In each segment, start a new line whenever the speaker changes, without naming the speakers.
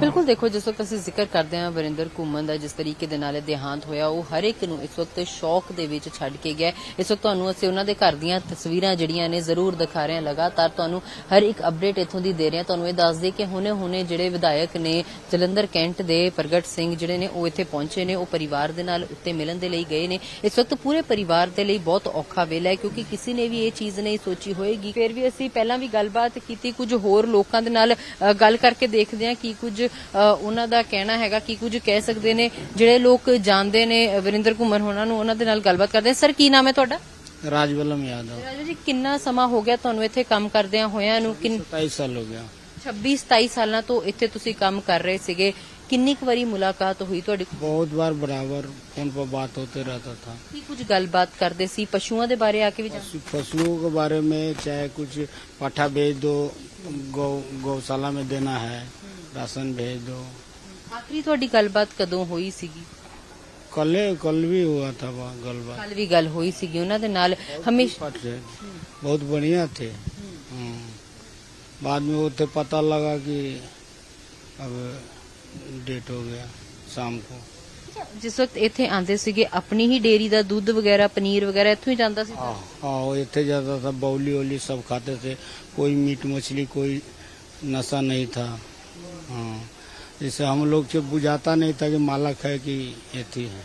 ਬਿਲਕੁਲ ਦੇਖੋ, ਜਿਸ ਵਕਤ ਅਸੀਂ ਜ਼ਿਕਰ ਕਰਦੇ ਹਾਂ ਵਰਿੰਦਰ ਘੁੰਮਣ ਦਾ, ਜਿਸ ਤਰੀਕੇ ਦੇ ਨਾਲ ਦੇਹਾਂਤ ਹੋਇਆ, ਉਹ ਹਰ ਇੱਕ ਨੂੰ ਇਸ ਵਕਤ ਸ਼ੌਕ ਦੇ ਵਿੱਚ ਛੱਡ ਕੇ ਗਿਆ ਇਸ ਵਕਤ ਤੁਹਾਨੂੰ ਅਸੀਂ ਉਹਨਾਂ ਦੇ ਘਰ ਦੀਆਂ ਤਸਵੀਰਾਂ ਜਿਹੜੀਆਂ ਨੇ ਜ਼ਰੂਰ ਦਿਖਾ ਰਹੇ ਹਾਂ ਲਗਾਤਾਰ। ਤੁਹਾਨੂੰ ਹਰ ਇੱਕ ਅਪਡੇਟ ਇੱਥੋਂ ਦੀ ਦੇ ਰਹੇ ਹਾਂ। ਤੁਹਾਨੂੰ ਇਹ ਦੱਸ ਦਈਏ ਕਿ ਹੁਣੇ-ਹੁਣੇ ਜਿਹੜੇ ਵਿਧਾਇਕ ਨੇ ਜਲੰਧਰ ਕੈਂਟ ਦੇ ਪ੍ਰਗਟ ਸਿੰਘ ਜਿਹੜੇ ਨੇ, ਉਹ ਇੱਥੇ ਪਹੁੰਚੇ ਨੇ। ਉਹ ਪਰਿਵਾਰ ਦੇ ਨਾਲ ਉੱਤੇ ਮਿਲਣ ਦੇ ਲਈ ਗਏ ਨੇ। ਇਸ ਵਕਤ ਪੂਰੇ ਪਰਿਵਾਰ ਦੇ ਲਈ ਬਹੁਤ ਔਖਾ ਵੇਲਾ ਹੈ, ਕਿਉਂਕਿ ਕਿਸੇ ਨੇ ਵੀ ਇਹ ਚੀਜ਼ ਨਹੀਂ ਸੋਚੀ ਹੋਏਗੀ। ਫਿਰ ਵੀ ਅਸੀਂ ਪਹਿਲਾਂ ਵੀ ਗੱਲਬਾਤ ਕੀਤੀ, ਕੁਝ ਹੋਰ ਲੋਕਾਂ ਦੇ ਨਾਲ ਗੱਲ ਕਰਕੇ ਦੇਖਦੇ ਹਾਂ ਕਿ ਕੁਝ ਉਹਨਾਂ ਦਾ ਕਹਿਣਾ ਹੈਗਾ ਕੀ ਕੁਝ ਕਹਿ ਸਕਦੇ ਨੇ ਜਿਹੜੇ ਲੋਕ ਜਾਣਦੇ ਨੇ ਅ, ਵਰਿੰਦਰ ਘੁੰਮਣ ਹੋਣਾ ਨੂੰ ਉਹਨਾਂ ਦੇ ਨਾਲ ਗੱਲਬਾਤ ਕਰਦੇ ਹਾਂ ਸਰ ਕੀ ਨਾਮ ਹੈ ਤੁਹਾਡਾ
राजवल्लम यादव
ਰਾਜੂ ਜੀ ਕਿੰਨਾ ਸਮਾਂ ਹੋ ਗਿਆ ਤੁਹਾਨੂੰ ਇੱਥੇ ਕੰਮ ਕਰਦਿਆਂ ਹੋਇਆਂ ਨੂੰ ਕਿੰਨ
सताईस साल हो गया
26 27 ਸਾਲਾਂ ਤੋਂ ਇੱਥੇ ਤੁਸੀਂ ਕੰਮ ਕਰ ਰਹੇ ਸੀਗੇ ਕਿੰਨੀ ਕੁ ਵਾਰੀ ਮੁਲਾਕਾਤ ਹੋਈ ਤੁਹਾਡੀ
बहुत बार बराबर फोन पर बात होते रहता था
ਕੀ ਕੁਝ ਗੱਲਬਾਤ ਕਰਦੇ ਸੀ ਪਸ਼ੂਆਂ ਦੇ ਬਾਰੇ ਆ ਕੇ ਵੀ ਜਾਣ
पशु- पशुओं के बारे में चाहे कुछ पाठा भेज दो गौ गौशाला में देना है राशन भेज दो
ਆਖਰੀ ਤੁਹਾਡੀ ਗੱਲਬਾਤ ਕਦੋਂ ਹੋਈ ਸੀਗੀ
कल कल भी हुआ था वहाँ गलबात
ਕੱਲ ਵੀ ਗੱਲ ਹੋਈ ਸੀਗੀ ਉਹਨਾਂ ਦੇ ਨਾਲ ਹਮੇਸ਼ਾ
पट से बहुत बढ़िया थे हाँ। बाद में वो थे पता लगा कि अब डेट हो गया शाम को
ਜਿਸ ਵਕਤ ਇੱਥੇ ਆਂਦੇ ਸੀਗੇ ਆਪਣੀ ਹੀ ਡੇਰੀ ਦਾ ਦੁੱਧ ਵਗੈਰਾ ਪਨੀਰ ਵਗੈਰਾ ਇੱਥੋਂ ਹੀ ਜਾਂਦਾ ਸੀ
हाँ हाँ वो इतने ज्यादा था बौली वौली सब खाते थे कोई मीट मछली कोई नशा नहीं था हाँ हाँ। जैसे हम लोग जब बुझाता नहीं था कि मालक है कि एथी है।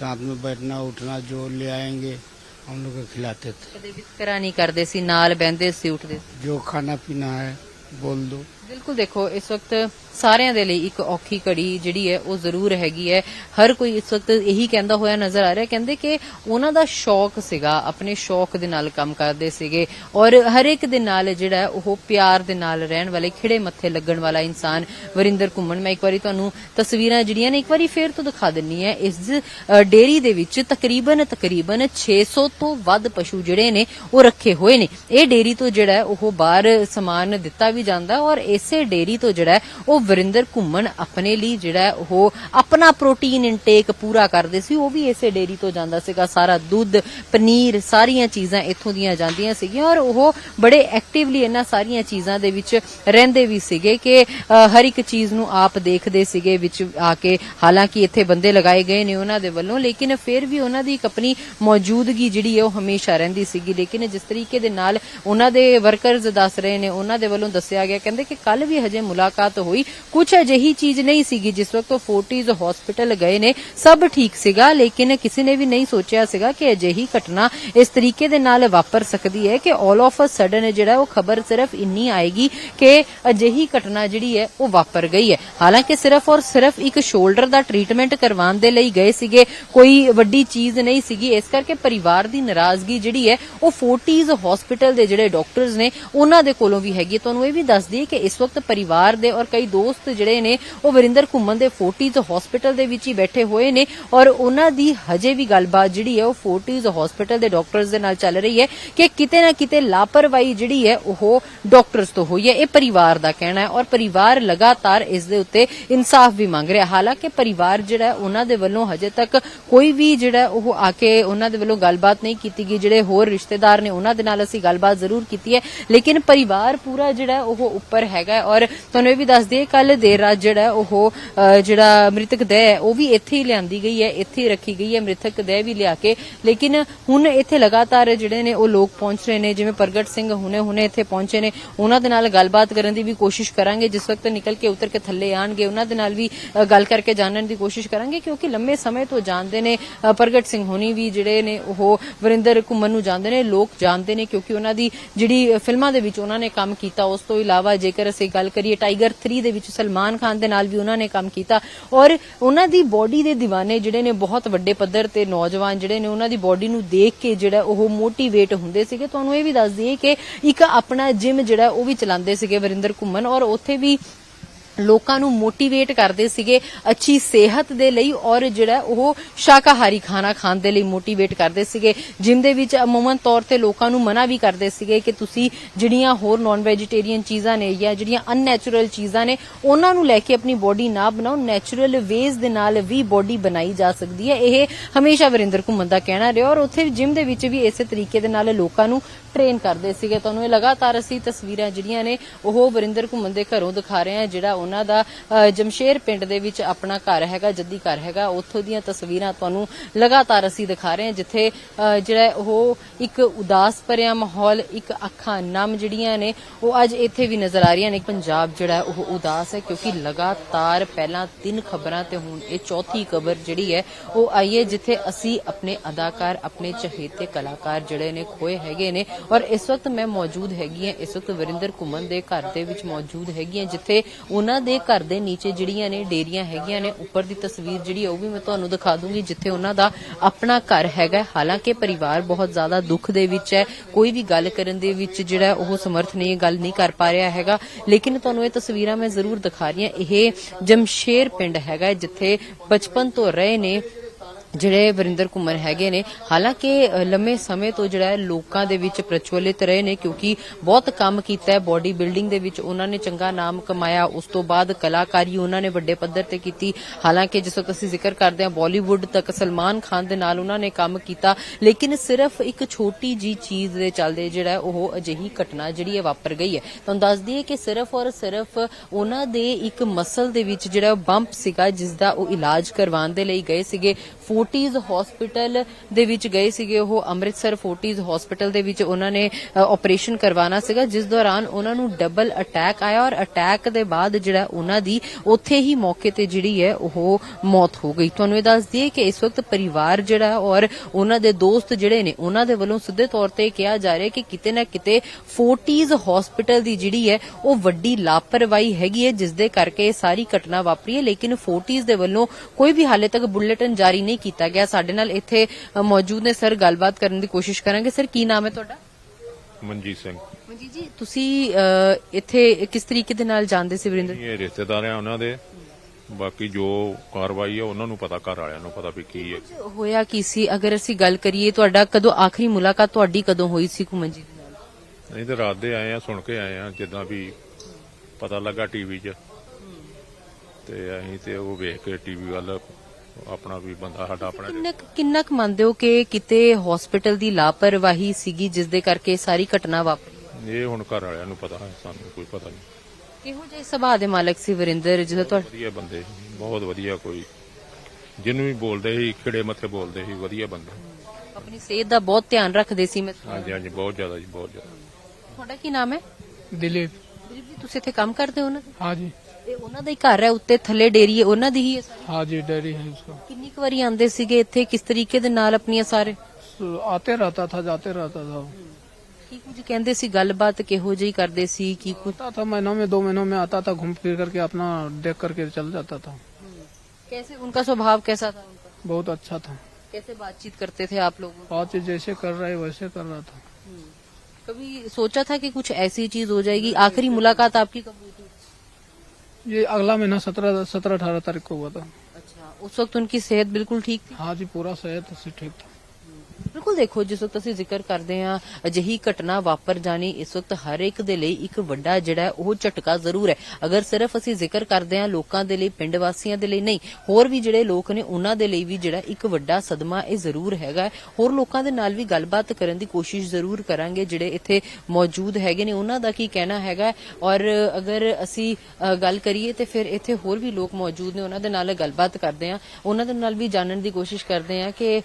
साथ में बैठना उठना जो ले आएँगे हम लोग खिलाते थे।
कर देसी नाल बहते उठते
जो खाना पीना है ਬੋਲ ਦੋ।
ਬਿਲਕੁਲ ਦੇਖੋ, ਇਸ ਵਕਤ ਸਾਰਿਆਂ ਦੇ ਲਈ ਇੱਕ ਔਖੀ ਘੜੀ ਜਿਹੜੀ ਹੈ, ਉਹ ਜ਼ਰੂਰ ਹੈਗੀ ਹੈ। ਹਰ ਕੋਈ ਇਸ ਵਕਤ ਇਹੀ ਕਹਿੰਦਾ ਹੋਇਆ ਨਜ਼ਰ ਆ ਰਿਹਾ, ਕਹਿੰਦੇ ਕਿ ਉਹਨਾਂ ਦਾ ਸ਼ੌਕ ਸੀਗਾ, ਆਪਣੇ ਸ਼ੌਕ ਦੇ ਨਾਲ ਕੰਮ ਕਰਦੇ ਸੀਗੇ ਔਰ ਹਰ ਇੱਕ ਦੇ ਨਾਲ ਜਿਹੜਾ ਉਹ ਪਿਆਰ ਦੇ ਨਾਲ ਰਹਿਣ ਵਾਲੇ ਖਿੜੇ ਮੱਥੇ ਲੱਗਣ ਵਾਲਾ ਇਨਸਾਨ ਵਰਿੰਦਰ ਘੁੰਮਣ। ਮੈਂ ਇੱਕ ਵਾਰੀ ਤੁਹਾਨੂੰ ਤਸਵੀਰਾਂ ਜਿਹੜੀਆਂ ਨੇ, ਇੱਕ ਵਾਰੀ ਫੇਰ ਤੋਂ ਦਿਖਾ ਦਿੰਨੀ ਹੈ। ਇਸ ਡੇਰੀ ਦੇ ਵਿੱਚ ਤਕਰੀਬਨ ਤਕਰੀਬਨ 600 ਤੋਂ ਵੱਧ ਪਸ਼ੂ ਜਿਹੜੇ ਨੇ, ਉਹ ਰੱਖੇ ਹੋਏ ਨੇ। ਇਹ ਡੇਰੀ ਤੋਂ ਜਿਹੜਾ ਉਹ ਬਾਹਰ ਸਮਾਨ ਦਿੱਤਾ ਵੀ ਜਾਂਦਾ ਔਰ ਇਸੇ ਡੇਅਰੀ ਤੋਂ ਜਿਹੜਾ ਉਹ ਵਰਿੰਦਰ ਘੁੰਮਣ ਆਪਣੇ ਲਈ ਜਿਹੜਾ ਉਹ ਆਪਣਾ ਪ੍ਰੋਟੀਨ ਇਨਟੇਕ ਪੂਰਾ ਕਰਦੇ ਸੀ, ਉਹ ਵੀ ਇਸੇ ਡੇਅਰੀ ਤੋਂ ਜਾਂਦਾ ਸੀਗਾ। ਸਾਰਾ ਦੁੱਧ, ਪਨੀਰ, ਸਾਰੀਆਂ ਚੀਜ਼ਾਂ ਇੱਥੋਂ ਦੀਆਂ ਜਾਂਦੀਆਂ ਸੀਗੀਆਂ ਔਰ ਉਹ ਬੜੇ ਐਕਟਿਵਲੀ ਇਹਨਾਂ ਸਾਰੀਆਂ ਚੀਜ਼ਾਂ ਦੇ ਵਿੱਚ ਰਹਿੰਦੇ ਵੀ ਸੀਗੇ ਕਿ ਹਰ ਇੱਕ ਚੀਜ਼ ਨੂੰ ਆਪ ਦੇਖਦੇ ਸੀਗੇ ਵਿੱਚ ਆ ਕੇ। ਹਾਲਾਂਕਿ ਇੱਥੇ ਬੰਦੇ ਲਗਾਏ ਗਏ ਨੇ ਉਹਨਾਂ ਦੇ ਵੱਲੋਂ, ਲੇਕਿਨ ਫਿਰ ਵੀ ਉਹਨਾਂ ਦੀ ਇੱਕ ਆਪਣੀ ਮੌਜੂਦਗੀ ਜਿਹੜੀ ਹੈ ਉਹ ਹਮੇਸ਼ਾ ਰਹਿੰਦੀ ਸੀਗੀ। ਲੇਕਿਨ ਜਿਸ ਤਰੀਕੇ ਦੇ ਨਾਲ ਉਹਨਾਂ ਦੇ ਵਰਕਰਜ਼ ਦੱਸ ਰਹੇ ਨੇ, ਉਹਨਾਂ ਦੇ ਵੱਲੋਂ ਦੱਸਿਆ ਗਿਆ, ਕਹਿੰਦੇ ਕਿ ਕੱਲ ਵੀ ਹਜੇ ਮੁਲਾਕਾਤ ਹੋਈ। ਕੁਝ ਅਜਿਹੀ ਚੀਜ਼ ਨਹੀਂ ਸੀਗੀ, ਜਿਸ ਵਕਤ ਉਹ ਫੋਰਟੀਜ਼ ਹਸਪੀਟਲ ਗਏ ਨੇ। ਸਭ ਠੀਕ ਸੀਗਾ, ਲੇਕਿਨ ਕਿਸੇ ਨੇ ਵੀ ਨਹੀਂ ਸੋਚਿਆ ਸੀਗਾ ਕਿ ਅਜਿਹੀ ਘਟਨਾ ਇਸ ਤਰੀਕੇ ਦੇ ਨਾਲ ਵਾਪਰ ਸਕਦੀ ਹੈ ਕਿ ਆਲ ਆਫ ਅ ਸਡਨ ਜਿਹੜਾ ਉਹ ਖਬਰ ਸਿਰਫ ਇੰਨੀ ਆਏਗੀ ਕਿ ਅਜਿਹੀ ਘਟਨਾ ਜਿਹੜੀ ਹੈ ਉਹ ਵਾਪਰ ਗਈ ਹੈ। ਹਾਲਾਂਕਿ ਸਿਰਫ ਔਰ ਸਿਰਫ ਇੱਕ ਸ਼ੋਲਡਰ ਦਾ ਟ੍ਰੀਟਮੈਂਟ ਕਰਵਾਉਣ ਦੇ ਲਈ ਗਏ ਸੀਗੇ, ਕੋਈ ਵੱਡੀ ਚੀਜ਼ ਨਹੀਂ ਸੀਗੀ। ਇਸ ਕਰਕੇ ਪਰਿਵਾਰ ਦੀ ਨਾਰਾਜ਼ਗੀ ਜਿਹੜੀ ਹੈ, ਉਹ ਫੋਰਟੀਜ਼ ਹਸਪੀਟਲ ਦੇ ਜਿਹੜੇ ਡਾਕਟਰਸ ਨੇ, ਉਹਨਾਂ ਦੇ ਕੋਲੋਂ ਵੀ ਹੈਗੀ ਤੁਹਾਨੂੰ ਇਹ ਵੀ ਦੱਸ ਦਈਏ ਕਿ ਇਸ ਵਕਤ ਪਰਿਵਾਰ ਦੇ ਔਰ ਕਈ ਦੋਸਤ ਜਿਹੜੇ ਨੇ ਉਹ ਵਰਿੰਦਰ ਘੁੰਮਣ ਦੇ ਫੋਰਟੀਜ਼ ਹਸਪੀਟਲ ਦੇ ਵਿੱਚ ਹੀ ਬੈਠੇ ਹੋਏ ਨੇ ਔਰ ਉਹਨਾਂ ਦੀ ਹਜੇ ਵੀ ਗੱਲਬਾਤ ਜਿਹੜੀ ਹੈ ਉਹ ਫੋਰਟੀਜ਼ ਹਸਪੀਟਲ ਦੇ ਡਾਕਟਰਸ ਦੇ ਨਾਲ ਚੱਲ ਰਹੀ ਹੈ ਕਿ ਕਿਤੇ ਨਾ ਕਿਤੇ ਲਾਪਰਵਾਹੀ ਜਿਹੜੀ ਹੈ ਉਹ ਡਾਕਟਰਸ ਤੋਂ ਹੋਈ ਹੈ। ਇਹ ਪਰਿਵਾਰ ਦਾ ਕਹਿਣਾ ਹੈ ਔਰ ਪਰਿਵਾਰ ਲਗਾਤਾਰ ਇਸ ਦੇ ਉੱਤੇ ਇਨਸਾਫ ਵੀ ਮੰਗ ਰਿਹਾ ਹਾਲਾਂਕਿ ਪਰਿਵਾਰ ਜਿਹੜਾ ਹੈ, ਉਹਨਾਂ ਦੇ ਵੱਲੋਂ ਹਜੇ ਤੱਕ ਕੋਈ ਵੀ ਜਿਹੜਾ ਉਹ ਆ ਕੇ ਉਹਨਾਂ ਦੇ ਵੱਲੋਂ ਗੱਲਬਾਤ ਨਹੀਂ ਕੀਤੀ ਗਈ। ਜਿਹੜੇ ਹੋਰ ਰਿਸ਼ਤੇਦਾਰ ਨੇ ਉਹਨਾਂ ਦੇ ਨਾਲ ਅਸੀਂ ਗੱਲਬਾਤ ਜ਼ਰੂਰ ਕੀਤੀ ਹੈ। ਲੇਕਿਨ ਪਰਿਵਾਰ ਪੂਰਾ ਜਿਹੜਾ ਹੈ ਉਹ ਉੱਪਰ ਹੈਗਾ ਔਰ ਤੁਹਾਨੂੰ ਇਹ ਵੀ ਦੱਸ ਦਈਏ ਕੱਲ ਦੇਰ ਰਾਤ ਜਿਹੜਾ ਉਹ ਜਿਹੜਾ ਮ੍ਰਿਤਕ ਦੇਹ ਉਹ ਵੀ ਇੱਥੇ ਹੀ ਲਿਆਂਦੀ ਗਈ ਹੈ, ਇੱਥੇ ਹੀ ਰੱਖੀ ਗਈ ਹੈ, ਮ੍ਰਿਤਕ ਦੇਹ ਵੀ ਲਿਆ ਕੇ। ਲੇਕਿਨ ਹੁਣ ਇੱਥੇ ਲਗਾਤਾਰ ਜਿਹੜੇ ਨੇ, ਉਹ ਲੋਕ ਪਹੁੰਚ ਰਹੇ ਨੇ, ਜਿਵੇਂ ਪ੍ਰਗਟ ਸਿੰਘ ਹੁਣੇ ਹੁਣੇ ਇੱਥੇ ਪਹੁੰਚੇ ਨੇ। ਉਹਨਾਂ ਦੇ ਨਾਲ ਗੱਲਬਾਤ ਕਰਨ ਦੀ ਵੀ ਕੋਸ਼ਿਸ਼ ਕਰਾਂਗੇ। ਜਿਸ ਵਕਤ ਨਿਕਲ ਕੇ ਉਤਰ ਕੇ ਥੱਲੇ ਆਣਗੇ, ਉਹਨਾਂ ਦੇ ਨਾਲ ਵੀ ਗੱਲ ਕਰਕੇ ਜਾਣਨ ਦੀ ਕੋਸ਼ਿਸ਼ ਕਰਾਂਗੇ, ਕਿਉਂਕਿ ਲੰਮੇ ਸਮੇਂ ਤੋਂ ਜਾਣਦੇ ਨੇ ਪ੍ਰਗਟ ਸਿੰਘ ਹੁਣੀ ਵੀ ਜਿਹੜੇ ਨੇ, ਉਹ ਵਰਿੰਦਰ ਘੁੰਮਣ ਨੂੰ ਜਾਂਦੇ ਨੇ। ਲੋਕ ਜਾਣਦੇ ਨੇ, ਕਿਉਂਕਿ ਉਹਨਾਂ ਦੀ ਜਿਹੜੀ ਫਿਲਮਾਂ ਦੇ ਵਿੱਚ ਉਹਨਾਂ ਨੇ ਕੰਮ ਕੀਤਾ, ਉਸ ਤੋਂ ਇਲਾਵਾ ਜੇਕਰ ਅਸੀਂ ਗੱਲ ਕਰੀਏ ਟਾਈਗਰ 3 ਦੇ ਵਿੱਚ ਸਲਮਾਨ ਖਾਨ ਦੇ ਨਾਲ ਵੀ ਉਹਨਾਂ ਨੇ ਕੰਮ ਕੀਤਾ ਔਰ ਉਹਨਾਂ ਦੀ ਬਾਡੀ ਦੇ دیਵਾਨੇ ਜਿਹੜੇ ਨੇ ਬਹੁਤ ਵੱਡੇ ਪੱਧਰ ਤੇ ਨੌਜਵਾਨ ਜਿਹੜੇ ਨੇ ਉਹਨਾਂ ਦੀ ਬਾਡੀ ਨੂੰ ਦੇਖ ਕੇ ਜਿਹੜਾ ਉਹ ਮੋਟੀਵੇਟ ਹੁੰਦੇ ਸੀਗੇ। ਤੁਹਾਨੂੰ ਇਹ ਵੀ ਦੱਸ ਦਈਏ ਕਿ ਇੱਕ ਆਪਣਾ ਜਿਮ ਜਿਹੜਾ ਉਹ ਵੀ ਚਲਾਉਂਦੇ ਸੀਗੇ ਵਰਿੰਦਰ ਘੁੰਮਣ ਔਰ ਉੱਥੇ ਵੀ ਲੋਕਾਂ ਨੂੰ ਮੋਟੀਵੇਟ ਕਰਦੇ ਸੀਗੇ ਅੱਛੀ ਸਿਹਤ ਦੇ ਲਈ ਔਰ ਜਿਹੜਾ ਉਹ ਸ਼ਾਕਾਹਾਰੀ ਖਾਣਾ ਖਾਣ ਦੇ ਲਈ ਮੋਟੀਵੇਟ ਕਰਦੇ ਸੀਗੇ ਜਿਮ ਦੇ ਵਿੱਚ ਅਮੂਮਨ ਤੌਰ ਤੇ ਲੋਕਾਂ ਨੂੰ ਮਨਾ ਵੀ ਕਰਦੇ ਸੀਗੇ ਕਿ ਤੁਸੀਂ ਜਿਹੜੀਆਂ ਹੋਰ ਨਾਨ ਵੈਜੀਟੇਰੀਅਨ ਚੀਜ਼ਾਂ ਨੇ ਜਾਂ ਜਿਹੜੀਆਂ ਅਨਨੈਚੁਰਲ ਚੀਜ਼ਾਂ ਨੇ, ਉਹਨਾਂ ਨੂੰ ਲੈ ਕੇ ਆਪਣੀ ਬੋਡੀ ਨਾ ਬਣਾਓ ਨੈਚੁਰਲ ਵੇਜ਼ ਦੇ ਨਾਲ ਵੀ ਬੋਡੀ ਬਣਾਈ ਜਾ ਸਕਦੀ ਹੈ। ਇਹ ਹਮੇਸ਼ਾ ਵਰਿੰਦਰ ਘੁੰਮਣ ਦਾ ਕਹਿਣਾ ਰਿਹਾ ਔਰ ਉੱਥੇ ਜਿਮ ਦੇ ਵਿੱਚ ਵੀ ਇਸੇ ਤਰੀਕੇ ਦੇ ਨਾਲ ਲੋਕਾਂ ਨੂੰ ਟ੍ਰੇਨ ਕਰਦੇ ਸੀਗੇ। ਤੁਹਾਨੂੰ ਇਹ ਲਗਾਤਾਰ ਅਸੀਂ ਤਸਵੀਰਾਂ ਜਿਹੜੀਆਂ ਨੇ, ਉਹ ਵਰਿੰਦਰ ਘੁੰਮਣ ਦੇ ਘਰੋਂ ਦਿਖਾ ਰਹੇ ਹਾਂ, ਜਿਹੜਾ ਉਹਨਾਂ ਦਾ ਜਮਸ਼ੇਰ ਪਿੰਡ ਦੇ ਵਿੱਚ ਆਪਣਾ ਘਰ ਹੈਗਾ, ਜੱਦੀ ਘਰ ਹੈਗਾ। ਉੱਥੋਂ ਦੀਆਂ ਤਸਵੀਰਾਂ ਤੁਹਾਨੂੰ ਲਗਾਤਾਰ ਅਸੀਂ ਦਿਖਾ ਰਹੇ ਹਾਂ, ਜਿੱਥੇ ਜਿਹੜਾ ਉਹ ਇੱਕ ਉਦਾਸ ਭਰਿਆ ਮਾਹੌਲ, ਇੱਕ ਅੱਖਾਂ ਨਮ ਜਿਹੜੀਆਂ ਨੇ, ਉਹ ਅੱਜ ਇੱਥੇ ਵੀ ਨਜ਼ਰ ਆ ਰਹੀਆਂ ਨੇ। ਪੰਜਾਬ ਜਿਹੜਾ ਉਹ ਉਦਾਸ ਹੈ, ਕਿਉਂਕਿ ਲਗਾਤਾਰ ਪਹਿਲਾਂ ਤਿੰਨ ਖਬਰਾਂ ਤੇ ਹੁਣ ਇਹ ਚੌਥੀ ਖਬਰ ਜਿਹੜੀ ਹੈ, ਉਹ ਆਈ ਹੈ, ਜਿੱਥੇ ਅਸੀਂ ਆਪਣੇ ਅਦਾਕਾਰ, ਆਪਣੇ ਚਹੇਤੇ ਕਲਾਕਾਰ ਜਿਹੜੇ ਨੇ, ਖੋਏ ਹੈਗੇ ਨੇ। ਔਰ ਇਸ ਵਕਤ ਮੈਂ ਮੌਜੂਦ ਹੈਗੀ ਹਾਂ, ਇਸ ਵਕਤ ਵਰਿੰਦਰ ਘੁੰਮਣ ਦੇ ਘਰ ਦੇ ਵਿੱਚ ਮੌਜੂਦ ਹੈਗੀ ਹਾਂ, ਜਿੱਥੇ ਉਹਨਾਂ ਦੇ ਘਰ ਦੇ ਨੀਚੇ ਜਿਹੜੀਆਂ ਨੇ ਡੇਰੀਆਂ ਹੈਗੀਆਂ ਨੇ, ਉੱਪਰ ਦੀ ਤਸਵੀਰ ਜਿਹੜੀ ਉਹ ਵੀ ਮੈਂ ਤੁਹਾਨੂੰ ਦਿਖਾ ਦੂੰਗੀ, ਜਿੱਥੇ ਉਹਨਾਂ ਦਾ ਆਪਣਾ ਘਰ ਹੈਗਾ ਹਾਲਾਂਕਿ ਪਰਿਵਾਰ ਬਹੁਤ ਜ਼ਿਆਦਾ ਦੁੱਖ ਦੇ ਵਿੱਚ ਹੈ। ਕੋਈ ਵੀ ਗੱਲ ਕਰਨ ਦੇ ਵਿੱਚ ਜਿਹੜਾ ਉਹ ਸਮਰਥ ਨਹੀਂ, ਗੱਲ ਨਹੀਂ ਕਰ ਪਾ ਰਿਹਾ ਹੈਗਾ। ਲੇਕਿਨ ਤੁਹਾਨੂੰ ਇਹ ਤਸਵੀਰਾਂ ਮੈਂ ਜ਼ਰੂਰ ਦਿਖਾ ਰਹੀ ਹਾਂ। ਇਹ ਜਮਸ਼ੇਰ ਪਿੰਡ ਹੈਗਾ ਜਿੱਥੇ ਬਚਪਨ ਤੋਂ ਰਹੇ ਨੇ ਜਿਹੜੇ ਵਰਿੰਦਰ ਘੁੰਮਣ ਹੈਗੇ ਨੇ, ਹਾਲਾਂਕਿ ਲੰਮੇ ਸਮੇਂ ਤੋਂ ਜਿਹੜਾ ਲੋਕਾਂ ਦੇ ਵਿੱਚ ਪ੍ਰਚਲਿਤ ਰਹੇ ਨੇ, ਕਿਉਂਕਿ ਬਹੁਤ ਕੰਮ ਕੀਤਾ ਹੈ, ਬਾਡੀ ਬਿਲਡਿੰਗ ਦੇ ਵਿੱਚ ਉਹਨਾਂ ਨੇ ਚੰਗਾ ਨਾਮ ਕਮਾਇਆ, ਉਸ ਤੋਂ ਬਾਅਦ ਕਲਾਕਾਰੀ ਉਹਨਾਂ ਨੇ ਵੱਡੇ ਪੱਧਰ ਤੇ ਕੀਤੀ। ਹਾਲਾਂਕਿ, ਜਿਸ ਵਕਤ ਅਸੀਂ ਜ਼ਿਕਰ ਕਰਦੇ ਹਾਂ, ਬਾਲੀਵੁੱਡ ਤੱਕ ਸਲਮਾਨ ਖਾਨ ਦੇ ਨਾਲ ਉਹਨਾਂ ਨੇ ਕੰਮ ਕੀਤਾ, ਲੇਕਿਨ ਸਿਰਫ ਇੱਕ ਛੋਟੀ ਜੀ ਚੀਜ਼ ਦੇ ਚੱਲਦੇ ਜਿਹੜਾ ਉਹ ਅਜਿਹੀ ਘਟਨਾ ਜਿਹੜੀ ਹੈ ਵਾਪਰ ਗਈ ਹੈ। ਤੁਹਾਨੂੰ ਦੱਸ ਦਈਏ ਕਿ ਸਿਰਫ ਔਰ ਸਿਰਫ ਉਹਨਾਂ ਦੇ ਇੱਕ ਮਸਲ ਦੇ ਵਿੱਚ ਜਿਹੜਾ ਬੰਪ ਸੀਗਾ ਜਿਸ ਦਾ ਉਹ ਇਲਾਜ ਕਰਵਾਉਣ ਦੇ ਲਈ ਗਏ ਸੀਗੇ ਫੋਰਟੀਜ਼ ਹਸਪੀਟਲ ਦੇ ਵਿੱਚ ਗਏ ਸੀਗੇ, ਉਹ ਅੰਮ੍ਰਿਤਸਰ ਫੋਰਟੀਜ਼ ਹਸਪੀਟਲ ਦੇ ਵਿੱਚ ਉਹਨਾਂ ਨੇ ਆਪਰੇਸ਼ਨ ਕਰਵਾਉਣਾ ਸੀਗਾ, ਜਿਸ ਦੌਰਾਨ ਉਹਨਾਂ ਨੂੰ ਡਬਲ ਅਟੈਕ ਆਇਆ ਔਰ ਅਟੈਕ ਦੇ ਬਾਅਦ ਜਿਹੜਾ ਉਹਨਾਂ ਦੀ ਉੱਥੇ ਹੀ ਮੌਕੇ ਤੇ ਜਿਹੜੀ ਹੈ, ਉਹ ਮੌਤ ਹੋ ਗਈ। ਤੁਹਾਨੂੰ ਇਹ ਦੱਸ ਦਈਏ ਕਿ ਇਸ ਵਕਤ ਪਰਿਵਾਰ ਜਿਹੜਾ ਔਰ ਉਹਨਾਂ ਦੇ ਦੋਸਤ ਜਿਹੜੇ ਨੇ, ਉਹਨਾਂ ਦੇ ਵੱਲੋਂ ਸਿੱਧੇ ਤੌਰ ਤੇ ਕਿਹਾ ਜਾ ਰਿਹਾ ਕਿ ਕਿਤੇ ਨਾ ਕਿਤੇ ਫੋਰਟੀਜ਼ ਹਸਪੀਟਲ ਦੀ ਜਿਹੜੀ ਹੈ, ਉਹ ਵੱਡੀ ਲਾਪਰਵਾਹੀ ਹੈਗੀ ਹੈ, ਜਿਸ ਦੇ ਕਰਕੇ ਇਹ ਸਾਰੀ ਘਟਨਾ ਵਾਪਰੀ ਹੈ, ਲੇਕਿਨ ਫੋਰਟੀਜ਼ ਦੇ ਵੱਲੋਂ ਕੋਈ ਵੀ ਹਾਲੇ ਤੱਕ ਬੁਲੇਟਿਨ ਜਾਰੀ ਨਹੀਂ ਕੀਤਾ ਗਿਆ। ਸਾਡੇ ਨਾਲ ਇੱਥੇ ਮੌਜੂਦ ਨੇ। ਸਰ ਗੱਲਬਾਤ ਕਰਨ ਦੀ ਕੋਸ਼ਿਸ਼ ਕਰਾਂਗੇ। ਸਰ ਕੀ ਨਾਮ ਹੈ ਤੁਹਾਡਾ?
ਮਨਜੀਤ ਸਿੰਘ।
ਮਨਜੀਤ ਜੀ ਤੁਸੀਂ ਇੱਥੇ ਕਿਸ ਤਰੀਕੇ ਦੇ ਨਾਲ ਜਾਣਦੇ ਸੀ ਵਰਿੰਦਰ?
ਇਹ ਰਿਸ਼ਤੇਦਾਰ ਆ ਉਹਨਾਂ ਦੇ। ਬਾਕੀ ਜੋ ਕਾਰਵਾਈ ਆ ਉਹਨਾਂ ਨੂੰ ਪਤਾ ਘਰ ਵਾਲਿਆਂ ਨੂੰ ਪਤਾ ਵੀ ਕੀ ਹੈ।
ਹੋਇਆ ਕੀ ਸੀ? ਅਗਰ ਅਸੀਂ ਗੱਲ ਕਰੀਏ ਤੁਹਾਡਾ ਕਦੋਂ ਆਖਰੀ ਮੁਲਾਕਾਤ ਤੁਹਾਡੀ ਕਦੋਂ ਹੋਈ ਸੀ ਘੁਮਨ ਜੀ ਦੇ ਨਾਲ?
ਅਸੀਂ ਤਾਂ ਰਾਤ ਦੇ ਆਏ ਆ ਸੁਣ ਕੇ ਆਏ ਆ ਜਿੱਦਾਂ ਵੀ ਪਤਾ ਲੱਗਾ ਟੀਵੀ 'ਚ। ਤੇ ਅਸੀਂ ਤੇ ਉਹ ਵੇਖ ਕੇ ਟੀਵੀ ਵੱਲ ਆਪਣਾ ਵੀ ਬੰਦਾ ਸਾਡਾ ਆਪਣਾ
ਕਿੰਨਾ ਕਿੰਨਾ ਕੁ ਮੰਨਦੇ ਹੋ ਕਿ ਕਿਤੇ ਹਸਪੀਟਲ ਦੀ ਲਾਪਰਵਾਹੀ ਸੀਗੀ ਜਿਸ ਦੇ ਕਰਕੇ ਸਾਰੀ ਘਟਨਾ ਵਾਪਰੀ?
ਇਹ ਹੁਣ ਘਰ ਵਾਲਿਆਂ ਨੂੰ ਪਤਾ ਹੈ ਸਾਨੂੰ ਕੋਈ ਪਤਾ ਨਹੀਂ।
ਕਿਹੋ ਜਿਹੇ ਸੁਭਾਅ ਦੇ ਮਾਲਕ ਸੀ ਵਰਿੰਦਰ ਜਿਹੜਾ ਤੁਹਾਡੇ
ਵਧੀਆ ਬੰਦੇ ਬਹੁਤ ਵਧੀਆ ਕੋਈ। ਜਿਹਨੂੰ ਵੀ ਬੋਲਦੇ ਸੀ ਖਿੜੇ ਮੱਥੇ ਬੋਲਦੇ ਸੀ ਵਧੀਆ ਬੰਦੇ।
ਆਪਣੀ ਸਿਹਤ ਦਾ ਬਹੁਤ ਧਿਆਨ ਰੱਖਦੇ ਸੀ ਮੈਂ
ਹਾਂਜੀ ਹਾਂਜੀ ਬਹੁਤ ਜ਼ਿਆਦਾ ਜੀ ਬਹੁਤ ਜ਼ਿਆਦਾ।
ਤੁਹਾਡਾ ਕੀ ਨਾਮ ਹੈ? ਦਿਲੀਪ। ਤੁਸੀਂ ਇੱਥੇ ਕੰਮ ਕਰਦੇ ਹੋ ਨਾ?
ਹਾਂਜੀ।
ਇਹ ਉਹਨਾਂ ਦਾ ਹੀ ਘਰ ਹੈ ਉੱਤੇ ਥੱਲੇ ਡੇਰੀ ਹੈ ਉਹਨਾਂ ਦੀ ਹੀ ਹੈ ਸਾਰੀ
हाँ जी डेयरी है उसका
ਕਿੰਨੀ ਕੁ ਵਾਰੀ ਆਉਂਦੇ ਸੀਗੇ ਇੱਥੇ ਕਿਸ ਤਰੀਕੇ ਦੇ ਨਾਲ ਆਪਣੀਆਂ ਸਾਰੇ
तो आते रहता था जाते रहता था
ਕੀ ਕੁਝ ਕਹਿੰਦੇ ਸੀ ਗੱਲਬਾਤ ਕਿਹੋ ਜਿਹੀ ਕਰਦੇ ਸੀ ਕੀ ਕੁਝ
आता था महीनों में दो महीनों में आता था घूम फिर करके अपना देख करके चल जाता था
कैसे उनका स्वभाव कैसा था उनका
बहुत अच्छा था
कैसे बातचीत करते थे आप लोग
बात चीज जैसे कर रहे वैसे कर रहा था
कभी सोचा था कि कुछ ऐसी चीज हो जाएगी आखिरी मुलाकात आपकी कब हुई थी
ये अगला महीना सत्रह सत्रह अठारह तारीख को हुआ था
अच्छा उस वक्त उनकी सेहत बिल्कुल ठीक थी
हाँ जी पूरा सेहत से ठीक था
ਬਿਲਕੁਲ ਦੇਖੋ, ਜਿਸ ਵਕਤ ਅਸੀਂ ਜ਼ਿਕਰ ਕਰਦੇ ਹਾਂ, ਅਜਿਹੀ ਘਟਨਾ ਵਾਪਰ ਜਾਣੀ ਇਸ ਵਕਤ ਹਰ ਇੱਕ ਦੇ ਲਈ ਇੱਕ ਵੱਡਾ ਜਿਹੜਾ ਉਹ ਝਟਕਾ ਜ਼ਰੂਰ ਹੈ। ਅਗਰ ਸਿਰਫ ਅਸੀਂ ਜ਼ਿਕਰ ਕਰਦੇ ਹਾਂ ਲੋਕਾਂ ਦੇ ਲਈ, ਪਿੰਡ ਵਾਸੀਆਂ ਦੇ ਲਈ ਨਹੀਂ, ਹੋਰ ਵੀ ਜਿਹੜੇ ਲੋਕ ਨੇ, ਉਹਨਾਂ ਦੇ ਲਈ ਵੀ ਜਿਹੜਾ ਇੱਕ ਵੱਡਾ ਸਦਮਾ ਇਹ ਜ਼ਰੂਰ ਹੈਗਾ ਹੋਰ ਲੋਕਾਂ ਦੇ ਨਾਲ ਵੀ ਗੱਲਬਾਤ ਕਰਨ ਦੀ ਕੋਸ਼ਿਸ਼ ਜ਼ਰੂਰ ਕਰਾਂਗੇ, ਜਿਹੜੇ ਇੱਥੇ ਮੌਜੂਦ ਹੈਗੇ ਨੇ, ਉਹਨਾਂ ਦਾ ਕੀ ਕਹਿਣਾ ਹੈਗਾ ਔਰ ਅਗਰ ਅਸੀਂ ਗੱਲ ਕਰੀਏ ਤੇ ਫਿਰ ਇੱਥੇ ਹੋਰ ਵੀ ਲੋਕ ਮੌਜੂਦ ਨੇ, ਉਹਨਾਂ ਦੇ ਨਾਲ ਗੱਲਬਾਤ ਕਰਦੇ ਹਾਂ। ਉਹਨਾਂ ਦੇ ਨਾਲ ਵੀ ਜਾਣਨ ਦੀ ਕੋਸ਼ਿਸ਼ ਕਰਦੇ ਆ ਕਿ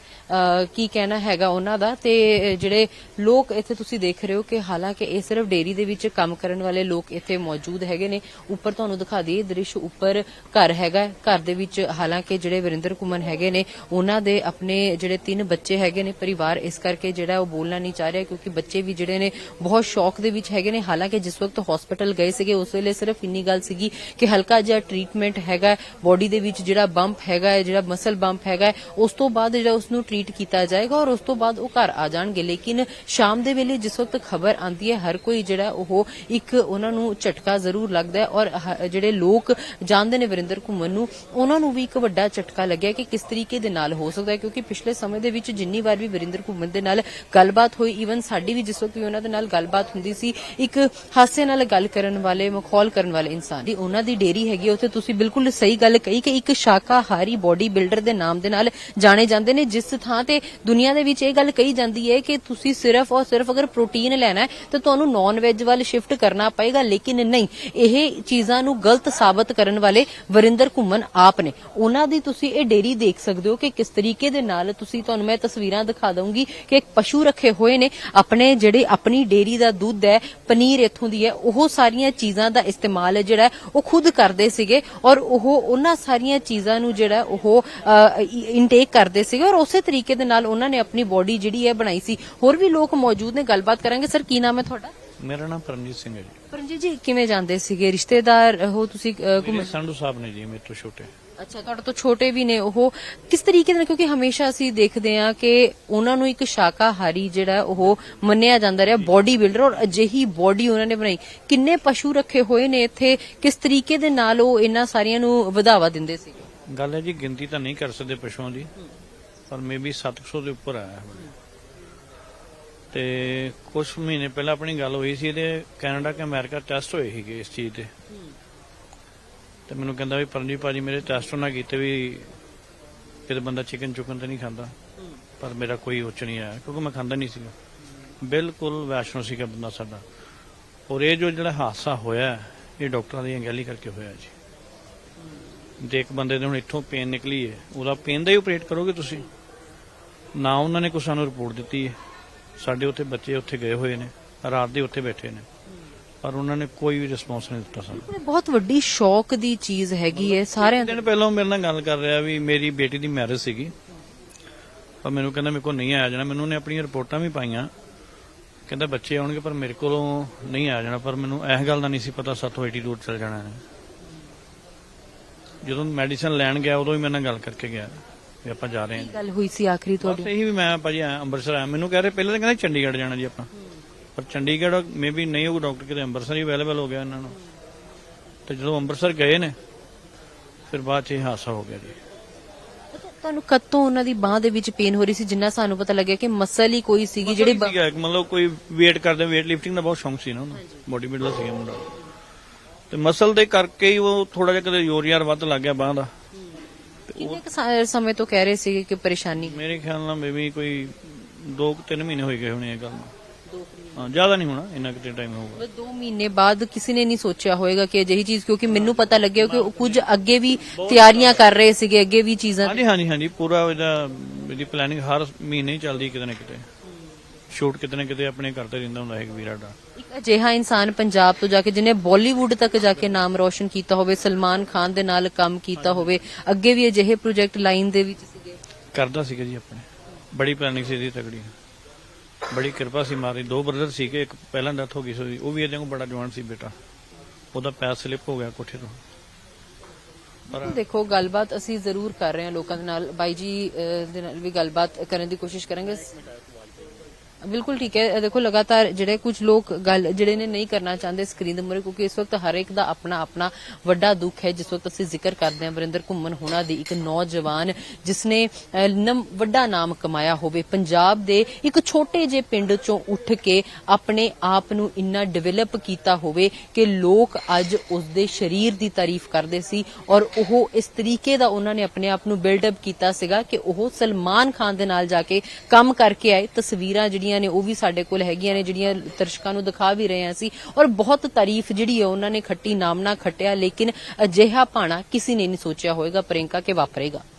ਕੀ ਕਹਿਣਾ ਹੈਗਾ ਉਹਨਾਂ ਦਾ ਤੇ ਜਿਹੜੇ ਲੋਕ ਇੱਥੇ ਤੁਸੀਂ ਦੇਖ ਰਹੇ ਹੋ ਕਿ ਹਾਲਾਂਕਿ ਇਹ ਸਿਰਫ ਡੇਰੀ ਦੇ ਵਿੱਚ ਕੰਮ ਕਰਨ ਵਾਲੇ ਲੋਕ ਇੱਥੇ ਮੌਜੂਦ ਹੈਗੇ ਨੇ। ਉੱਪਰ ਤੁਹਾਨੂੰ ਦਿਖਾ ਦਈਏ ਦ੍ਰਿਸ਼ ਉੱਪਰ ਘਰ ਹੈਗਾ ਘਰ ਦੇ ਵਿੱਚ ਹਾਲਾਂਕਿ ਜਿਹੜੇ ਵਰਿੰਦਰ ਕੁਮਨ ਹੈਗੇ ਨੇ ਉਹਨਾਂ ਦੇ ਆਪਣੇ ਜਿਹੜੇ ਤਿੰਨ ਬੱਚੇ ਹੈਗੇ ਨੇ ਪਰਿਵਾਰ ਇਸ ਕਰਕੇ ਜਿਹੜਾ ਉਹ ਬੋਲਣਾ ਨਹੀਂ ਚਾਹ ਰਿਹਾ ਕਿਉਂਕਿ ਬੱਚੇ ਵੀ ਜਿਹੜੇ ਨੇ ਬਹੁਤ ਸ਼ੌਕ ਦੇ ਵਿੱਚ ਹੈਗੇ ਨੇ। ਹਾਲਾਂਕਿ ਜਿਸ ਵਕਤ ਹਸਪੀਟਲ ਗਏ ਸੀਗੇ ਉਸ ਵੇਲੇ ਸਿਰਫ ਇੰਨੀ ਗੱਲ ਸੀਗੀ ਕਿ ਹਲਕਾ ਜਿਹਾ ਟ੍ਰੀਟਮੈਂਟ ਹੈਗਾ ਬੋਡੀ ਦੇ ਵਿੱਚ ਜਿਹੜਾ ਬੰਪ ਹੈਗਾ ਜਿਹੜਾ ਮਸਲ ਬੰਪ ਹੈਗਾ ਹੈ, ਉਸ ਤੋਂ ਬਾਅਦ ਜਿਹੜਾ ਉਸ ਨੂੰ ਟ੍ਰੀਟ ਕੀਤਾ ਜਾਏਗਾ ਔਰ ਉਸ ਤੋਂ ਬਾਅਦ ਉਹ ਘਰ ਆ ਜਾਣਗੇ। ਲੇਕਿਨ ਸ਼ਾਮ ਦੇ ਵੇਲੇ ਜਿਸ ਵਕਤ ਖਬਰ ਆਂਦੀ ਹੈ, ਹਰ ਕੋਈ ਜਿਹੜਾ ਉਹ ਇੱਕ ਉਹਨਾਂ ਨੂੰ ਝਟਕਾ ਜ਼ਰੂਰ ਲੱਗਦਾ ਹੈ ਔਰ ਜਿਹੜੇ ਲੋਕ ਜਾਣਦੇ ਨੇ ਵਰਿੰਦਰ ਘੁੰਮਣ ਨੂੰ, ਉਹਨਾਂ ਨੂੰ ਵੀ ਇੱਕ ਵੱਡਾ ਝਟਕਾ ਲੱਗਿਆ ਕਿ ਕਿਸ ਤਰੀਕੇ ਦੇ ਨਾਲ ਹੋ ਸਕਦਾ ਹੈ। ਕਿਉਂਕਿ ਪਿਛਲੇ ਸਮੇਂ ਦੇ ਵਿੱਚ ਜਿੰਨੀ ਵਾਰ ਵੀ ਵਰਿੰਦਰ ਘੁੰਮਣ ਦੇ ਨਾਲ ਗੱਲਬਾਤ ਹੋਈ ਈਵਨ ਸਾਡੀ ਵੀ ਜਿਸ ਵਕਤ ਵੀ ਉਹਨਾਂ ਦੇ ਨਾਲ ਗੱਲਬਾਤ ਹੁੰਦੀ ਸੀ, ਇੱਕ ਹਾਸੇ ਨਾਲ ਗੱਲ ਕਰਨ ਵਾਲੇ, ਮਖੌਲ ਕਰਨ ਵਾਲੇ ਇਨਸਾਨ ਦੀ, ਉਹਨਾਂ ਦੀ ਡੇਰੀ ਹੈਗੀ ਉੱਥੇ ਤੁਸੀਂ ਬਿਲਕੁਲ ਸਹੀ ਗੱਲ ਕਹੀ ਕਿ ਇੱਕ ਸ਼ਾਕਾਹਾਰੀ ਬੋਡੀ ਬਿਲਡਰ ਦੇ ਨਾਮ ਦੇ ਨਾਲ ਜਾਣੇ ਜਾਂਦੇ ਨੇ, ਜਿਸ ਥਾਂ ਤੇ ਦੁਨੀਆ ਦੇ ਵਿੱਚ ਇਹ ਗੱਲ ਕਹੀ ਜਾਂਦੀ ਹੈ ਕਿ ਤੁਸੀਂ ਸਿਰਫ ਔਰ ਸਿਰਫ ਅਗਰ ਪ੍ਰੋਟੀਨ ਲੈਣਾ ਹੈ, ਤਾਂ ਤੁਹਾਨੂੰ ਨਾਨ ਵੈਜ ਵੱਲ ਸ਼ਿਫਟ ਕਰਨਾ ਪਏਗਾ, ਲੇਕਿਨ ਨਹੀਂ। ਇਹ ਚੀਜ਼ਾਂ ਨੂੰ ਗਲਤ ਸਾਬਤ ਕਰਨ ਵਾਲੇ ਵਰਿੰਦਰ ਘੁੰਮਣ ਆਪ ਨੇ। ਉਹਨਾਂ ਦੀ ਤੁਸੀਂ ਇਹ ਡੇਰੀ ਦੇਖ ਸਕਦੇ ਹੋ ਕਿ ਕਿਸ ਤਰੀਕੇ ਦੇ ਨਾਲ ਤੁਸੀਂ ਤੁਹਾਨੂੰ ਮੈਂ ਤਸਵੀਰਾਂ ਦਿਖਾ ਦਊਂਗੀ ਕਿ ਇੱਕ ਪਸ਼ੂ ਰੱਖੇ ਹੋਏ ਨੇ। ਆਪਣੇ ਜਿਹੜੇ ਆਪਣੀ ਡੇਰੀ ਦਾ ਦੁੱਧ ਹੈ, ਪਨੀਰ ਇੱਥੋਂ ਦੀ ਹੈ, ਉਹ ਸਾਰੀਆਂ ਚੀਜ਼ਾਂ ਦਾ ਇਸਤੇਮਾਲ ਜਿਹੜਾ ਉਹ ਖੁਦ ਕਰਦੇ ਸੀਗੇ ਔਰ ਉਹ ਉਹਨਾਂ ਸਾਰੀਆਂ ਚੀਜ਼ਾਂ ਨੂੰ ਜਿਹੜਾ ਉਹ ਇਨਟੇਕ ਕਰਦੇ ਸੀਗੇ ਔਰ ਉਸੇ ਤਰੀਕੇ ਦੇ ਨਾਲ ਉਹਨਾਂ ਨੇ ਆਪਣੀ ਬੋਡੀ ਜਿਹੜੀ ਹੈ ਬਣਾਈ ਸੀ। ਹੋਰ ਵੀ ਲੋਕ ਮੌਜੂਦ ਨੇ ਗੱਲਬਾਤ ਕਰਾਂਗੇ। ਸਰ ਕੀ ਨਾਮ ਹੈ ਤੁਹਾਡਾ?
ਮੇਰਾ ਨਾਮ ਪਰਮਜੀਤ ਸਿੰਘ ਹੈ ਜੀ।
ਪਰਮਜੀਤ ਜੀ ਕਿਵੇਂ ਜਾਂਦੇ ਸੀਗੇ? ਰਿਸ਼ਤੇਦਾਰ ਹੋ ਤੁਸੀਂ ਘੁੰਮਣ
ਸੰਧੂ ਸਾਹਿਬ ਨੇ ਜੀ ਮੇਰੇ ਤੋਂ ਛੋਟੇ।
ਅੱਛਾ ਤੁਹਾਡੇ ਤੋਂ ਛੋਟੇ ਵੀ ਨੇ ਉਹ। ਕਿਸ ਤਰੀਕੇ ਨਾਲ? ਕਿਉਂਕਿ ਹਮੇਸ਼ਾ ਅਸੀਂ ਦੇਖਦੇ ਹਾਂ ਕਿ ਉਹਨਾਂ ਨੂੰ ਇੱਕ ਸ਼ਾਕਾਹਾਰੀ ਜਿਹੜਾ ਉਹ ਮੰਨਿਆ ਜਾਂਦਾ ਰਿਹਾ ਬੋਡੀ ਬਿਲਡਰ ਔਰ ਅਜਿਹੀ ਬੋਡੀ ਉਹਨਾਂ ਨੇ ਬਣਾਈ। ਕਿੰਨੇ ਪਸ਼ੂ ਰੱਖੇ ਹੋਏ ਨੇ ਇੱਥੇ? ਕਿਸ ਤਰੀਕੇ ਦੇ ਨਾਲ ਉਹ ਇਹਨਾਂ ਸਾਰੀਆਂ ਨੂੰ ਵਧਾਵਾ ਦਿੰਦੇ ਸੀ
ਗੱਲ ਹੈ ਜੀ ਗਿਣਤੀ ਤਾਂ ਨਹੀਂ ਕਰ ਸਕਦੇ ਪਸ਼ੂਆਂ ਦੀ। ਪਰ ਮੇਬੀ 700 ਦੇ ਉੱਪਰ ਆਇਆ ਹੈ ਤੇ ਕੁਝ ਮਹੀਨੇ ਪਹਿਲਾਂ ਆਪਣੀ ਗੱਲ ਹੋਈ ਸੀ, ਇਹਦੇ ਕੈਨੇਡਾ ਕੇ ਅਮਰੀਕਾ ਟੈਸਟ ਹੋਏ ਸੀਗੇ ਇਸ ਚੀਜ਼ ਦੇ। ਤੇ ਮੈਨੂੰ ਕਹਿੰਦਾ ਵੀ ਪਰਮਜੀਤ ਭਾਜੀ, ਮੇਰੇ ਟੈਸਟ ਉਹਨਾਂ ਕੀਤੇ ਵੀ ਕਿਤੇ ਬੰਦਾ ਚਿਕਨ ਚੁਕਨ ਤਾਂ ਨਹੀਂ ਖਾਂਦਾ। ਪਰ ਮੇਰਾ ਕੋਈ ਉੱਚ ਨਹੀਂ ਆਇਆ, ਕਿਉਂਕਿ ਮੈਂ ਖਾਂਦਾ ਨਹੀਂ ਸੀਗਾ। ਬਿਲਕੁਲ ਵੈਸ਼ਨੋ ਸੀਗਾ ਬੰਦਾ ਸਾਡਾ। ਔਰ ਇਹ ਜੋ ਜਿਹੜਾ ਹਾਦਸਾ ਹੋਇਆ, ਇਹ ਡਾਕਟਰਾਂ ਦੀ ਅੰਗੈਲੀ ਕਰਕੇ ਹੋਇਆ ਜੀ। ਜੇ ਇੱਕ ਬੰਦੇ ਦੇ ਹੁਣ ਇੱਥੋਂ ਪੇਨ ਨਿਕਲੀ ਹੈ ਉਹਦਾ ਪੇਨ ਦਾ ਹੀ ਆਪਰੇਟ ਕਰੋਗੇ ਤੁਸੀਂ? ਨਾ ਉਹਨਾਂ ਨੇ ਕੋਈ ਸਾਨੂੰ ਰਿਪੋਰਟ ਦਿੱਤੀ ਹੈ। ਸਾਡੇ ਉੱਥੇ ਬੱਚੇ ਉੱਥੇ ਗਏ ਹੋਏ ਨੇ ਰਾਤ ਦੇ ਉੱਥੇ ਬੈਠੇ ਨੇ। ਪਰ ਉਹਨਾਂ ਨੇ ਕੋਈ ਵੀ ਰਿਸਪੌਂਸ ਨਹੀਂ ਦਿੱਤਾ ਸਾਨੂੰ।
ਇਹ ਬਹੁਤ ਵੱਡੀ ਸ਼ੌਕ ਦੀ ਚੀਜ਼ ਹੈਗੀ ਹੈ ਸਾਰਿਆਂ
ਦਿਨ ਪਹਿਲਾਂ ਮੇਰੇ ਨਾਲ ਗੱਲ ਕਰ ਰਿਹਾ ਵੀ ਮੇਰੀ ਬੇਟੀ ਦੀ ਮੈਰਿਜ ਸੀਗੀ। ਪਰ ਮੈਨੂੰ ਕਹਿੰਦਾ ਮੇਰੇ ਕੋਲ ਨਹੀਂ ਆਇਆ ਜਾਣਾ। ਮੈਨੂੰ ਉਹਨੇ ਆਪਣੀਆਂ ਰਿਪੋਰਟਾਂ ਵੀ ਪਾਈਆਂ। ਕਹਿੰਦਾ ਬੱਚੇ ਆਉਣਗੇ ਪਰ ਮੇਰੇ ਕੋਲੋਂ ਨਹੀਂ ਆਇਆ ਜਾਣਾ। ਪਰ ਮੈਨੂੰ ਇਸ ਗੱਲ ਦਾ ਨਹੀਂ ਸੀ ਪਤਾ ਸਾਥੋਂ ਐਟੀਟਿਊਡ ਚੱਲ ਜਾਣਾ ਹੈ। ਜਦੋਂ ਮੈਡੀਸਨ ਲੈਣ ਗਿਆ ਉਦੋਂ ਹੀ ਮੇਰੇ ਨਾਲ ਗੱਲ ਕਰਕੇ ਗਿਆ ਵੀ ਆਪਾਂ ਜਾ ਰਹੇ ਹਾਂ।
ਗੱਲ ਹੋਈ ਸੀ ਆਖਰੀ
ਬਸ
ਤੁਹਾਡੀ
ਇਹੀ ਵੀ ਮੈਂ ਭਾਜੀ ਆਇਆ ਅੰਮ੍ਰਿਤਸਰ ਆਇਆ। ਮੈਨੂੰ ਕਹਿ ਰਹੇ ਪਹਿਲਾਂ ਤਾਂ ਕਹਿੰਦੇ ਚੰਡੀਗੜ੍ਹ ਜਾਣਾ ਜੀ ਆਪਾਂ। ਪਰ ਚੰਡੀਗੜ੍ਹ ਮੇਬੀ ਨਹੀਂ ਉਹ ਡਾਕਟਰ ਕਿਤੇ ਅੰਮ੍ਰਿਤਸਰ ਹੀ ਅਵੇਲੇਬਲ ਹੋ ਗਿਆ ਇਹਨਾਂ ਨੂੰ। ਤੇ ਜਦੋਂ ਅੰਮ੍ਰਿਤਸਰ ਗਏ ਨੇ ਫਿਰ ਬਾਅਦ ਚ ਇਹ ਹਾਦਸਾ ਹੋ ਗਿਆ ਜੀ।
ਤੁਹਾਨੂੰ ਕਦੋਂ ਉਹਨਾਂ ਦੀ ਬਾਹ ਦੇ ਵਿੱਚ ਪੇਨ ਹੋ ਰਹੀ ਸੀ ਜਿੰਨਾ ਸਾਨੂੰ ਪਤਾ ਲੱਗਿਆ ਕਿ ਮਸਲ ਹੀ ਕੋਈ ਸੀਗੀ ਜਿਹੜੀ ਬ-
ਸੀਗਾ, ਮਤਲਬ ਕੋਈ weight ਕਰਦੇ weight lifting ਦਾ ਬਹੁਤ ਸ਼ੌਂਕ ਸੀ ਨਾ ਉਹਨੂੰ। ਬੋਡੀ ਬਿਲਡਰ ਸੀਗਾ ਮੁੰਡਾ। ਤੇ ਮਸਲ ਦੇ ਕਰਕੇ ਹੀ ਉਹ ਥੋੜਾ ਜਿਹਾ ਕਦੇ ਜ਼ੋਰ ਯਾਰ ਵੱਧ ਲੱਗ ਗਿਆ ਬਾਹ ਦਾ।
ਕਿੰਨੇ ਕੁ ਸਾ- ਸਮੇਂ ਤੋਂ ਕਹਿ ਰਹੇ ਸੀਗੇ ਕਿ ਪਰੇਸ਼ਾਨੀ?
ਮੇਰੇ ਖਿਆਲ ਨਾਲ ਮੇਬੀ ਕੋਈ 2-3 ਮਹੀਨੇ ਹੋਈ ਗਏ ਹੋਣੇ ਇਹ ਗੱਲ ਨੂੰ। ਹਾਂ ਜ਼ਿਆਦਾ ਨਹੀਂ ਹੋਣਾ ਇੰਨਾ ਕਿਤੇ ਟਾਈਮ ਹੋਊਗਾ।
ਮਤਲਬ 2 ਮਹੀਨੇ ਬਾਅਦ ਕਿਸੇ ਨੇ ਨਹੀਂ ਸੋਚਿਆ ਹੋਵੇਗਾ ਕਿ ਅਜਿਹੀ ਚੀਜ਼ ਕਿਉਂਕਿ ਮੈਨੂੰ ਪਤਾ ਲੱਗਿਆ ਕਿ ਉਹ ਕੁਝ ਅੱਗੇ ਵੀ ਤਿਆਰੀਆਂ ਕਰ ਰਹੇ ਸੀਗੇ ਅੱਗੇ ਵੀ ਚੀਜ਼ਾਂ
ਹਾਂਜੀ ਹਾਂਜੀ ਹਾਂਜੀ ਪੂਰਾ ਇਹਦਾ ਇਹਦੀ ਪਲੈਨਿੰਗ ਹਰ ਮਹੀਨੇ ਹੀ ਚੱਲਦੀ ਕਿਤੇ ਨਾ ਕਿਤੇ। ਸ਼ੂਟ ਕਿਤੇ ਨਾ ਕਿਤੇ ਆਪਣੇ ਕਰਦੇ ਰਹਿੰਦਾ ਹੁੰਦਾ ਹੈ ਵੀਰਾ ਦਾ।
ਇੱਕ ਅਜਿਹਾ ਇਨਸਾਨ ਪੰਜਾਬ ਤੋਂ ਜਾ ਕੇ ਜਿਹਨੇ ਬਾਲੀਵੁੱਡ ਤੱਕ ਜਾ ਕੇ ਨਾਮ ਰੋਸ਼ਨ ਕੀਤਾ ਹੋਵੇ ਸਲਮਾਨ ਖਾਨ ਦੇ ਨਾਲ ਕੰਮ ਕੀਤਾ ਹੋਵੇ ਅੱਗੇ ਵੀ ਅਜਿਹੇ ਪ੍ਰੋਜੈਕਟ ਲਾਈਨ ਦੇ ਵਿੱਚ ਸੀਗੇ?
ਕਰਦਾ ਸੀਗਾ ਜੀ ਆਪਣੇ। ਬੜੀ ਪਲੈਨਿੰਗ ਸੀ ਇਹਦੀ ਤਗੜੀ ਬੜੀ ਕਿਰਪਾ ਸੀ ਮਾਰੀ ਦੋ। ਬ੍ਰਦਰ ਸੀਗੇ ਇੱਕ ਪਹਿਲਾਂ ਡੈਥ ਹੋ ਗਈ ਸੀ ਉਹ ਵੀ ਇਹਦੇ ਕੋਲ ਬੜਾ ਜਵਾਨ ਸੀ ਬੇਟਾ। ਉਹਦਾ ਪੈਰ ਸਲਿਪ ਹੋ ਗਿਆ ਕੋਠੇ ਤੋਂ।
ਦੇਖੋ ਗੱਲਬਾਤ ਅਸੀਂ ਜ਼ਰੂਰ ਕਰ ਰਹੇ ਹਾਂ ਲੋਕਾਂ ਦੇ ਨਾਲ। ਬਾਈ ਜੀ ਦੇ ਨਾਲ ਵੀ ਗੱਲਬਾਤ ਕਰਨ ਦੀ ਕੋਸ਼ਿਸ਼ ਕਰਾਂਗੇ। ਬਿਲਕੁਲ ਠੀਕ ਹੈ। ਦੇਖੋ ਲਗਾਤਾਰ ਜਿਹੜੇ ਕੁਝ ਲੋਕ ਗੱਲ ਜਿਹੜੇ ਨੇ ਨਹੀਂ ਕਰਨਾ ਚਾਹੁੰਦੇ ਸਕਰੀਨ ਦੇ ਮੂਹਰੇ ਕਿਉਂਕਿ ਇਸ ਵਕਤ ਹਰ ਇੱਕ ਦਾ ਆਪਣਾ ਆਪਣਾ ਵੱਡਾ ਦੁੱਖ ਹੈ ਜਿਸ ਵਕਤ ਅਸੀਂ ਜ਼ਿਕਰ ਕਰਦੇ ਹਾਂ ਵਰਿੰਦਰ ਘੁੰਮਣ ਹੋਣਾ ਦੀ ਇੱਕ ਨੌਜਵਾਨ ਜਿਸਨੇ ਅਹ, ਵੱਡਾ ਨਾਮ ਕਮਾਇਆ ਹੋਵੇ। ਪੰਜਾਬ ਦੇ ਇੱਕ ਛੋਟੇ ਜਿਹੇ ਪਿੰਡ ਚੋਂ ਉੱਠ ਕੇ ਆਪਣੇ ਆਪ ਨੂੰ ਇੰਨਾ ਡਿਵੈਲਪ ਕੀਤਾ ਹੋਵੇ ਕਿ ਲੋਕ ਅੱਜ ਉਸ ਦੇ ਸਰੀਰ ਦੀ ਤਾਰੀਫ ਕਰਦੇ ਸੀ ਔਰ ਉਹ ਇਸ ਤਰੀਕੇ ਦਾ ਉਹਨਾਂ ਨੇ ਆਪਣੇ ਆਪ ਨੂੰ ਬਿਲਡ ਅਪ ਕੀਤਾ ਸੀਗਾ ਕਿ ਉਹ ਸਲਮਾਨ ਖਾਨ ਦੇ ਨਾਲ ਜਾ ਕੇ ਕੰਮ ਕਰਕੇ ਆਏ। ਤਸਵੀਰਾਂ ਜਿਹੜੀਆਂ ਨੇ, ਉਹ ਵੀ ਸਾਡੇ ਕੋਲ ਹੈਗੀਆਂ ਨੇ, ਜਿਹੜੀਆਂ ਦਰਸ਼ਕਾਂ ਨੂੰ ਦਿਖਾ ਵੀ ਰਹੇ ਹਾਂ ਅਸੀਂ। ਔਰ ਬਹੁਤ ਤਾਰੀਫ ਜਿਹੜੀ ਹੈ, ਉਹਨਾਂ ਨੇ ਖੱਟੀ ਨਾਮ ਨਾਲ ਖੱਟਿਆ, ਲੇਕਿਨ ਅਜਿਹਾ ਪਾਣਾ ਕਿਸੇ ਨੇ ਨਹੀਂ ਸੋਚਿਆ ਹੋਵੇਗਾ ਪ੍ਰਿੰਕਾ ਕਿ ਵਾਪਰੇਗਾ।